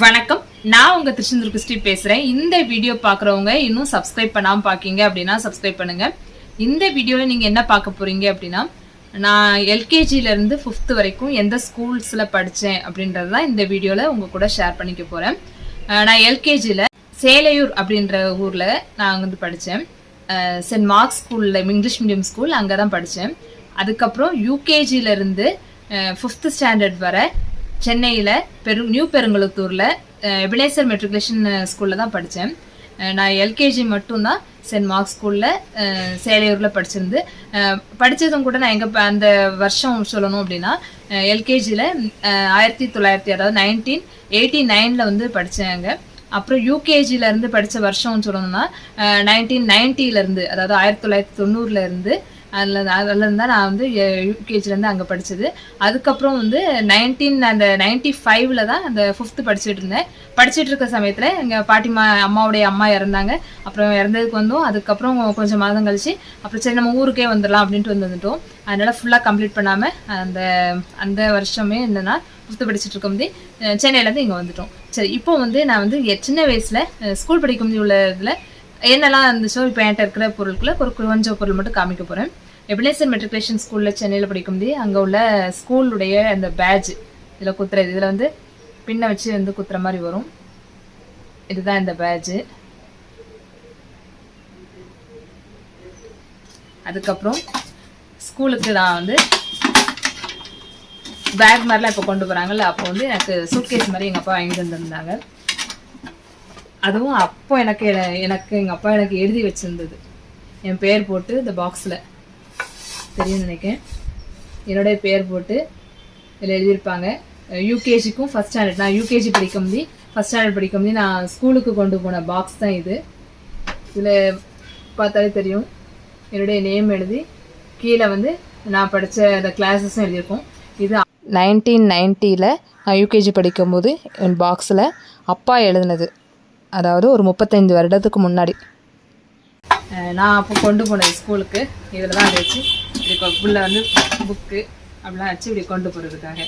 வணக்கம். நான் உங்க திருச்செந்தூர் கிறிஸ்டி பேசுறேன். இந்த வீடியோ பாக்குறவங்க இன்னும் சப்ஸ்கிரைப் பண்ணாம பாக்கீங்க அப்படின்னா சப்ஸ்கிரைப் பண்ணுங்க. இந்த வீடியோல நீங்க என்ன பார்க்க போறீங்க அப்படின்னா நான் எல்கேஜில இருந்து ஃபிஃப்த் வரைக்கும் எந்த ஸ்கூல்ஸ்ல படிச்சேன் அப்படின்றது தான் இந்த வீடியோல உங்க கூட ஷேர் பண்ணிக்க போறேன். நான் எல்கேஜில சேலையூர் அப்படின்ற ஊர்ல நான் வந்து படித்தேன் சென்ட் மார்க்ஸ் ஸ்கூல்ல இங்கிலீஷ் மீடியம் ஸ்கூல் அங்கே தான் படித்தேன் அதுக்கப்புறம் யூகேஜில இருந்து ஃபிஃப்த் ஸ்டாண்டர்ட் வரை சென்னையில் பெரு நியூ பெருங்குளத்தூரில் எபினேசர் மெட்ரிகுலேஷன் ஸ்கூலில் தான் படித்தேன் நான் எல்கேஜி மட்டும்தான் சென்ட் மார்க்ஸ் ஸ்கூலில் சேலையூரில் படிச்சிருந்து படித்ததும் கூட நான் எங்கே அந்த வருஷம் சொல்லணும் அப்படின்னா எல்கேஜியில் ஆயிரத்தி தொள்ளாயிரத்தி அதாவது நைன்டீன் எயிட்டி நைனில் வந்து படித்தேன் அங்கே. அப்புறம் யூகேஜியிலேருந்து படித்த வருஷம்னு வருஷம் சொல்லணும்னா நைன்டீன் நைன்ட்டிலேருந்து அதாவது ஆயிரத்தி தொள்ளாயிரத்தி தொண்ணூறுலேருந்து அதில் அதில் இருந்தால் நான் வந்து யூகேஜிலேருந்து அங்கே படித்தது அதுக்கப்புறம் வந்து நைன்டீன் அந்த நைன்டி ஃபைவ்ல தான் அந்த ஃபிஃப்த்து படிச்சுட்டு இருந்தேன். படிச்சுட்டு இருக்க சமயத்தில் எங்கள் பாட்டிமா அம்மாவுடைய அம்மா இறந்தாங்க. அப்புறம் இறந்ததுக்கு வந்தோம். அதுக்கப்புறம் கொஞ்சம் மாதம் கழிச்சு அப்புறம் சரி நம்ம ஊருக்கே வந்துடலாம் அப்படின்ட்டு வந்து வந்துட்டோம். அதனால் ஃபுல்லாக கம்ப்ளீட் பண்ணாமல் அந்த அந்த வருஷமே என்னன்னா ஃபிஃப்த்து படிச்சுட்டு இருக்கும்போது அஹ் சென்னையிலேருந்து இங்கே வந்துட்டோம். சரி இப்போ வந்து நான் வந்து சின்ன வயசில் ஸ்கூல் படிக்கும்போது உள்ள இதில் என்னெல்லாம் இருந்துச்சோ இப்போ என்கிட்ட இருக்கிற பொருட்களை ஒரு கொஞ்சம் பொருள் மட்டும் காமிக்க போகிறேன் எபிலேசன் மெட்ரிகுலேஷன் ஸ்கூலில் சென்னையில் படிக்கும்போது அங்கே உள்ள ஸ்கூலுடைய அந்த பேட்ஜ் இதில் குத்துறது இதில் வந்து பின்ன வச்சு வந்து குத்துற மாதிரி வரும். இதுதான் இந்த பேட்ஜு அதுக்கப்புறம் ஸ்கூலுக்கு நான் வந்து பேக் மாதிரிலாம் இப்போ கொண்டு போகிறாங்கல்ல அப்போ வந்து எனக்கு சூட்கேஸ் மாதிரி எங்கள் அப்பா வாங்கிட்டு வந்திருந்தாங்க. அதுவும் அப்போ எனக்கு எனக்கு எங்கள் அப்பா எனக்கு எழுதி வச்சுருந்தது. என் பேர் போட்டு இந்த பாக்ஸில் தெரியும்னு நினைக்கிறேன். என்னுடைய பேர் போட்டு இதில் எழுதியிருப்பாங்க. யூகேஜிக்கும் ஃபஸ்ட் ஸ்டாண்டர்ட் நான் யூகேஜி படிக்கும்போது ஃபஸ்ட் ஸ்டாண்டர்ட் படிக்கும்போது நான் ஸ்கூலுக்கு கொண்டு போன பாக்ஸ் தான் இது. இதில் பார்த்தாலே தெரியும். என்னுடைய நேம் எழுதி கீழே வந்து நான் படித்த அந்த கிளாஸஸும் எழுதியிருக்கோம். இது நைன்டீன் நைன்ட்டியில் நான் யூகேஜி படிக்கும்போது என் பாக்ஸில் அப்பா எழுதினது. அதாவது ஒரு முப்பத்தைந்து வருடத்துக்கு முன்னாடி. நான் அப்போ கொண்டு போனது ஸ்கூலுக்கு இதில் தான் வச்சு இப்படி உள்ள வந்து புக்கு அப்படிலாம் வச்சு இப்படி கொண்டு போகிறதுக்காக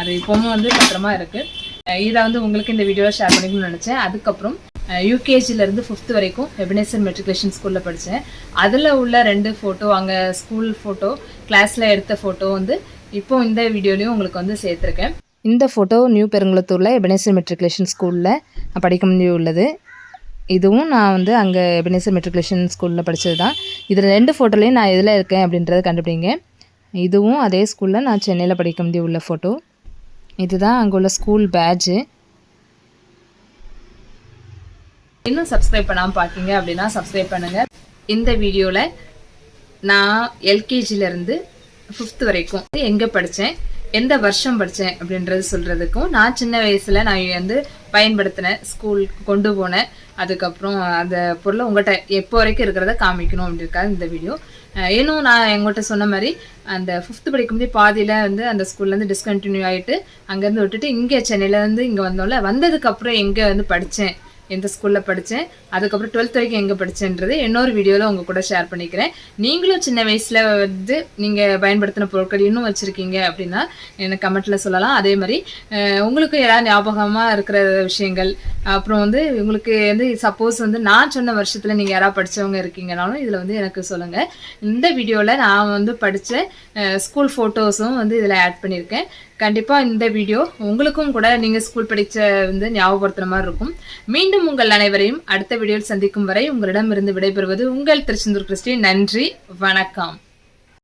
அது இப்போவும் வந்து பத்திரமா இருக்குது இதை வந்து உங்களுக்கு இந்த வீடியோவில் ஷேர் பண்ணிக்கணும்னு நினச்சேன். அதுக்கப்புறம் யூகேஜிலேருந்து ஃபிஃப்த் வரைக்கும் வெபினேசர் மெட்ரிகுலேஷன் ஸ்கூலில் படித்தேன் அதில் உள்ள ரெண்டு ஃபோட்டோ அங்கே ஸ்கூல் ஃபோட்டோ கிளாஸில் எடுத்த ஃபோட்டோ வந்து இப்போ இந்த வீடியோலையும் உங்களுக்கு வந்து சேர்த்துருக்கேன். இந்த ஃபோட்டோ நியூ பெருங்குளத்தூரில் எபனேசர் மெட்ரிகுலேஷன் ஸ்கூலில் படிக்க முடிய உள்ளது. இதுவும் நான் வந்து அங்கே எபினேசர் மெட்ரிகுலேஷன் ஸ்கூலில் படித்தது தான் இதில் ரெண்டு ஃபோட்டோலையும் நான் எதில் இருக்கேன் அப்படின்றத கண்டுபிடிங்க. இதுவும் அதே ஸ்கூலில் நான் சென்னையில் படிக்க முடிய உள்ள ஃபோட்டோ இதுதான் அங்கே உள்ள ஸ்கூல் பேட்ஜு இன்னும் சப்ஸ்கிரைப் பண்ணாமல் பார்க்கிங்க அப்படின்னா சப்ஸ்கிரைப் பண்ணுங்கள் இந்த வீடியோவில் நான் எல்கேஜிலேருந்து ஃபிஃப்த் வரைக்கும் எங்கே படித்தேன் எந்த வருஷம் படித்தேன் அப்படின்றது சொல்கிறதுக்கும் நான் சின்ன வயசில் நான் வந்து பயன்படுத்தினேன் ஸ்கூலுக்கு கொண்டு போனேன். அதுக்கப்புறம் அந்த பொருளை உங்கள்கிட்ட எப்போ வரைக்கும் இருக்கிறத காமிக்கணும் அப்படின்றது இந்த வீடியோ இன்னும் நான் எங்கள்கிட்ட சொன்ன மாதிரி அந்த ஃபிஃப்த் படிக்கும்போது பாதியில் வந்து அந்த ஸ்கூல்லேருந்து டிஸ்கண்டினியூ ஆகிட்டு அங்கேருந்து விட்டுட்டு இங்கே சென்னையிலேருந்து இங்கே வந்தோம்ல வந்ததுக்கப்புறம் எங்கே வந்து படித்தேன் எந்த ஸ்கூலில் படித்தேன் அதுக்கப்புறம் டுவெல்த் வரைக்கும் எங்கே படித்தேன்றது இன்னொரு வீடியோவில் உங்கள் கூட ஷேர் பண்ணிக்கிறேன். நீங்களும் சின்ன வயசில் வந்து நீங்கள் பயன்படுத்தின பொருட்கள் இன்னும் வச்சுருக்கீங்க அப்படின்னா எனக்கு கமெண்ட்டில் சொல்லலாம். அதே மாதிரி உங்களுக்கு ஏதாவது ஞாபகமாக இருக்கிற விஷயங்கள் அப்புறம் வந்து உங்களுக்கு வந்து சப்போஸ் வந்து நான் சொன்ன வருஷத்தில் நீங்கள் யாராவது படித்தவங்க இருக்கீங்கனாலும் இதில் வந்து எனக்கு சொல்லுங்கள் இந்த வீடியோவில் நான் வந்து படித்த ஸ்கூல் ஃபோட்டோஸும் வந்து இதில் ஆட் பண்ணியிருக்கேன் கண்டிப்பாக இந்த வீடியோ உங்களுக்கும் கூட நீங்கள் ஸ்கூல் படித்த வந்து ஞாபகப்படுத்துகிற மாதிரி இருக்கும். மீண்டும் உங்கள் அனைவரையும் அடுத்த வீடியோவில் சந்திக்கும் வரை உங்களிடமிருந்து விடைபெறுவது உங்கள் திருச்செந்தூர் கிறிஸ்டி. நன்றி வணக்கம்.